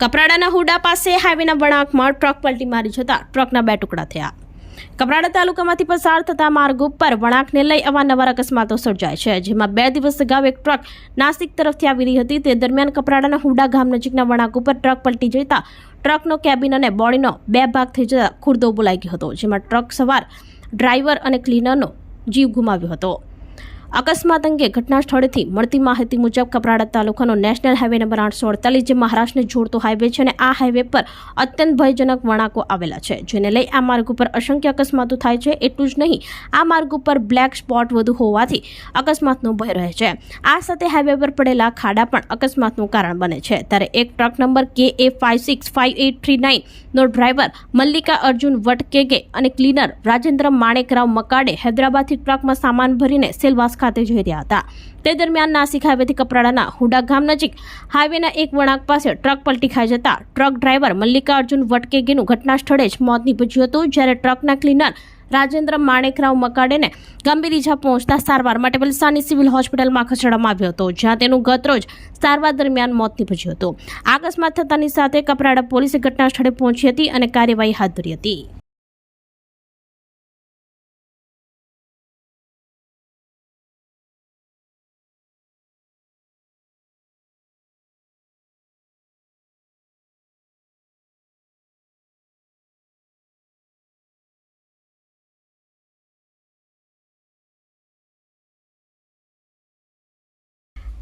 કપરાડાના હુડા પાસે હાઈવેના વળાંકમાં ટ્રક પલટી મારી જતા ટ્રકના બે ટુકડા થયા. કપરાડા તાલુકામાંથી પસાર થતા માર્ગ ઉપર વળાંકને લઈ અવારનવાર અકસ્માતો સર્જાય છે, જેમાં બે દિવસ અગાઉ એક ટ્રક નાસિક તરફથી આવી રહી હતી. તે દરમિયાન કપરાડાના હુડા ગામ નજીકના વળાંક ઉપર ટ્રક પલટી જતા ટ્રકનો કેબિન અને બોડીનો બે ભાગ થઈ જતા ખુરદો બોલાઈ ગયો હતો, જેમાં ટ્રક સવાર ડ્રાઈવર અને ક્લીનરનો જીવ ગુમાવ્યો હતો. અકસ્માત અંગે ઘટના સ્થળેથી મળતી માહિતી મુજબ કપરાડા તાલુકાનો નેશનલ હાઈવે નંબર આઠસો અડતાલીસ જે મહારાષ્ટ્રને જોડતો હાઈવે છે અને આ હાઈવે પર અત્યંત ભયજનક વળાંકો આવેલા છે, જેને લઈ આ માર્ગ ઉપર અસંખ્ય અકસ્માતો થાય છે. એટલું જ નહીં, આ માર્ગ ઉપર બ્લેક સ્પોટ વધુ હોવાથી અકસ્માતનો ભય રહે છે. આ સાથે હાઈવે પર પડેલા ખાડા પણ અકસ્માતનું કારણ બને છે. ત્યારે એક truck number K A five six five eight three nine no driver Mallika Arjun Vatkege અને ક્લીનર રાજેન્દ્ર માણેકરાવ મકાડે હૈદરાબાદથી ટ્રકમાં સામાન ભરીને સેલવાસ ખાતે જઈ રહ્યા હતા. તે દરમિયાન નાસિક હાઈવેથી કપરાડાના હુડા ગામ નજીક હાઈવેના એક વળાંક પાસે ટ્રક પલટી ખાઈ જતા ટ્રક ડ્રાઈવર મલ્લિકાર્જુન વટકેગીનું ઘટના સ્થળે જ મોત નીપજ્યું હતું, જ્યારે ટ્રકના ક્લીનર રાજેન્દ્ર માણેકરાવ મકાડેને ગંભીર ઇજા પહોંચતા સારવાર માટે વલસાડની સિવિલ હોસ્પિટલમાં ખસેડવામાં આવ્યો હતો, જ્યાં તેનું ગતરોજ સારવાર દરમિયાન મોત નીપજ્યું હતું. આ અકસ્માત થતાની સાથે કપરાડા પોલીસે ઘટના સ્થળે પહોંચી હતી અને કાર્યવાહી હાથ ધરી હતી.